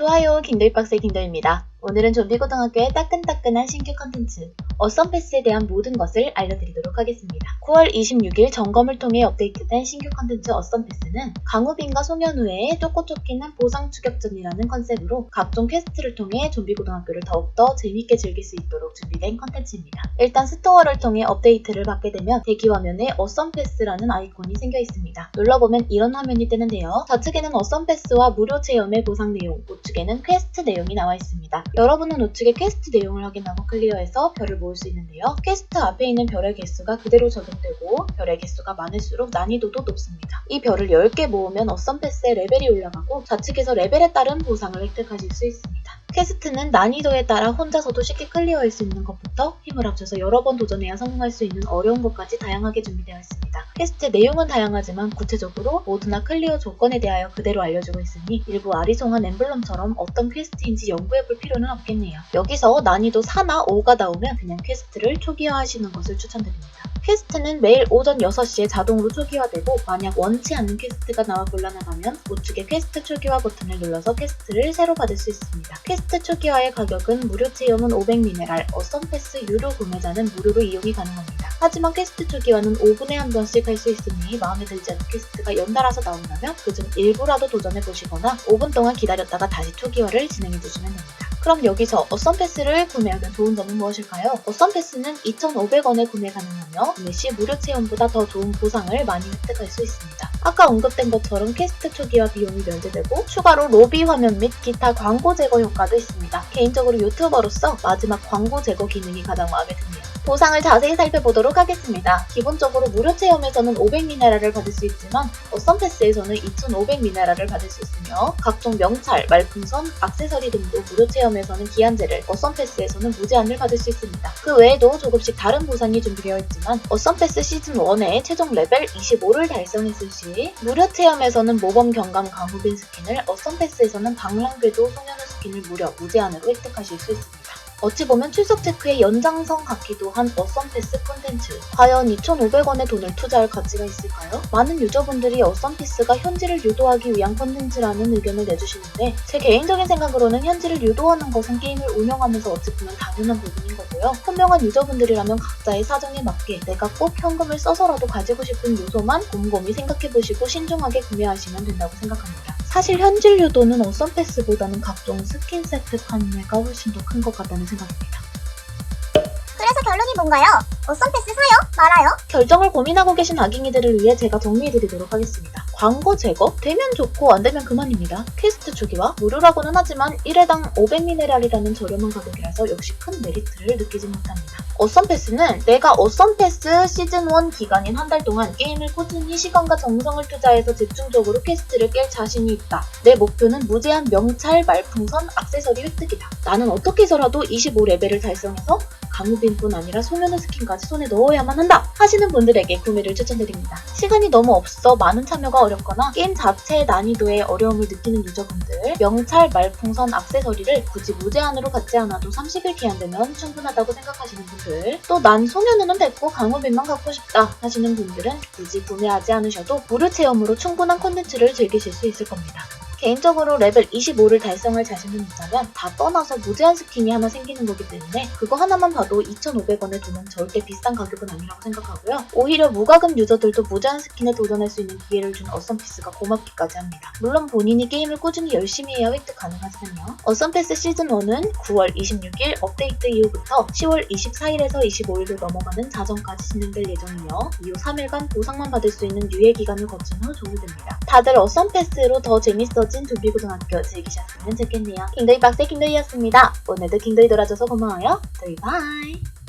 좋아요, 킹들박스의 킹들입니다. 오늘은 좀비고등학교의 따끈따끈한 신규 컨텐츠 어썸패스에 대한 모든 것을 알려드리도록 하겠습니다. 9월 26일 점검을 통해 업데이트된 신규 컨텐츠 어썸패스는 강우빈과 송현우의 쫓고 쫓기는 보상 추격전이라는 컨셉으로 각종 퀘스트를 통해 좀비고등학교를 더욱더 재밌게 즐길 수 있도록 준비된 컨텐츠입니다. 일단 스토어를 통해 업데이트를 받게 되면 대기 화면에 어썸패스라는 아이콘이 생겨 있습니다. 눌러보면 이런 화면이 뜨는데요. 좌측에는 어썸패스와 무료 체험의 보상 내용, 우측에는 퀘스트 내용이 나와 있습니다. 여러분은 우측의 퀘스트 내용을 확인하고 클리어해서 별을 모을 수 있는데요. 퀘스트 앞에 있는 별의 개수가 그대로 적용되고 별의 개수가 많을수록 난이도도 높습니다. 이 별을 10개 모으면 어썸 패스의 레벨이 올라가고 좌측에서 레벨에 따른 보상을 획득하실 수 있습니다. 퀘스트는 난이도에 따라 혼자서도 쉽게 클리어할 수 있는 것부터 힘을 합쳐서 여러 번 도전해야 성공할 수 있는 어려운 것까지 다양하게 준비되어 있습니다. 퀘스트 내용은 다양하지만 구체적으로 모두나 클리어 조건에 대하여 그대로 알려주고 있으니 일부 아리송한 엠블럼처럼 어떤 퀘스트인지 연구해볼 필요는 없겠네요. 여기서 난이도 4나 5가 나오면 그냥 퀘스트를 초기화하시는 것을 추천드립니다. 퀘스트는 매일 오전 6시에 자동으로 초기화되고 만약 원치 않는 퀘스트가 나와 곤란하다면 우측의 퀘스트 초기화 버튼을 눌러서 퀘스트를 새로 받을 수 있습니다. 퀘스트 초기화의 가격은 무료 체험은 500미네랄, 어썸패스 유료 구매자는 무료로 이용이 가능합니다. 하지만 퀘스트 초기화는 5분에 한 번씩 할 수 있으니 마음에 들지 않는 퀘스트가 연달아서 나온다면 그중 일부라도 도전해보시거나 5분 동안 기다렸다가 다시 초기화를 진행해주시면 됩니다. 그럼 여기서 어썸 패스를 구매하면 좋은 점은 무엇일까요? 어썸 패스는 2,500원에 구매 가능하며 구매 시 무료 체험보다 더 좋은 보상을 많이 획득할 수 있습니다. 아까 언급된 것처럼 퀘스트 초기화 비용이 면제되고 추가로 로비 화면 및 기타 광고 제거 효과도 있습니다. 개인적으로 유튜버로서 마지막 광고 제거 기능이 가장 마음에 듭니다. 보상을 자세히 살펴보도록 하겠습니다. 기본적으로 무료 체험에서는 500미네랄을 받을 수 있지만 어썸 패스에서는 2,500미네랄을 받을 수 있으며 각종 명찰, 말풍선, 액세서리 등도 무료 체험에서는 기한제를, 어썸 패스에서는 무제한을 받을 수 있습니다. 그 외에도 조금씩 다른 보상이 준비되어 있지만 어썸 패스 시즌 1의 최종 레벨 25를 달성했을 시 무료 체험에서는 모범 경감 강후빈 스킨을, 어썸 패스에서는 방랑궤도 송현우 스킨을 무려 무제한으로 획득하실 수 있습니다. 어찌 보면 출석 체크의 연장선 같기도 한 어썸패스 콘텐츠. 과연 2,500원의 돈을 투자할 가치가 있을까요? 많은 유저분들이 어썸피스가 현질을 유도하기 위한 콘텐츠라는 의견을 내주시는데 제 개인적인 생각으로는 현질을 유도하는 것은 게임을 운영하면서 어찌 보면 당연한 부분인 거고요. 현명한 유저분들이라면 각자의 사정에 맞게 내가 꼭 현금을 써서라도 가지고 싶은 요소만 곰곰이 생각해보시고 신중하게 구매하시면 된다고 생각합니다. 사실 현질 유도는 어썸 패스보다는 각종 스킨 세트 판매가 훨씬 더 큰 것 같다는 생각입니다. 그래서 결론이 뭔가요? 어썸 패스 사요? 말아요? 결정을 고민하고 계신 아깅이들을 위해 제가 정리해드리도록 하겠습니다. 광고 제거? 되면 좋고 안 되면 그만입니다. 퀘스트 초기화? 무료라고는 하지만 1회당 500미네랄이라는 저렴한 가격이라서 역시 큰 메리트를 느끼지 못합니다. 어썸 패스는 내가 어썸 패스 시즌 1 기간인 한 달 동안 게임을 꾸준히 시간과 정성을 투자해서 집중적으로 퀘스트를 깰 자신이 있다. 내 목표는 무제한 명찰, 말풍선, 액세서리 획득이다. 나는 어떻게 해서라도 25레벨을 달성해서 강우빈뿐 아니라 소면의 스킨까지 손에 넣어야만 한다 하시는 분들에게 구매를 추천드립니다. 시간이 너무 없어 많은 참여가 어렵거나 게임 자체의 난이도에 어려움을 느끼는 유저분들 명찰, 말풍선, 액세서리를 굳이 무제한으로 받지 않아도 30일 기한되면 충분하다고 생각하시는 분들 또 난 소면은 됐고 강우빈만 갖고 싶다 하시는 분들은 굳이 구매하지 않으셔도 무료 체험으로 충분한 콘텐츠를 즐기실 수 있을 겁니다. 개인적으로 레벨 25를 달성할 자신은 있다면 다 떠나서 무제한 스킨이 하나 생기는 거기 때문에 그거 하나만 봐도 2,500원의 돈은 절대 비싼 가격은 아니라고 생각하고요. 오히려 무과금 유저들도 무제한 스킨에 도전할 수 있는 기회를 준 어썸피스가 고맙기까지 합니다. 물론 본인이 게임을 꾸준히 열심히 해야 획득 가능하지만요. 어썸패스 시즌1은 9월 26일 업데이트 이후부터 10월 24일에서 25일로 넘어가는 자정까지 진행될 예정이며 이후 3일간 보상만 받을 수 있는 유예 기간을 거친 후 종료됩니다. 다들 어썸패스로 더 재밌어 진 두비고등학교 즐기셨으면 좋겠네요. 킹도이 박스의 킹도이였습니다. 오늘도 킹도이 돌아줘서 고마워요. 도이 바이!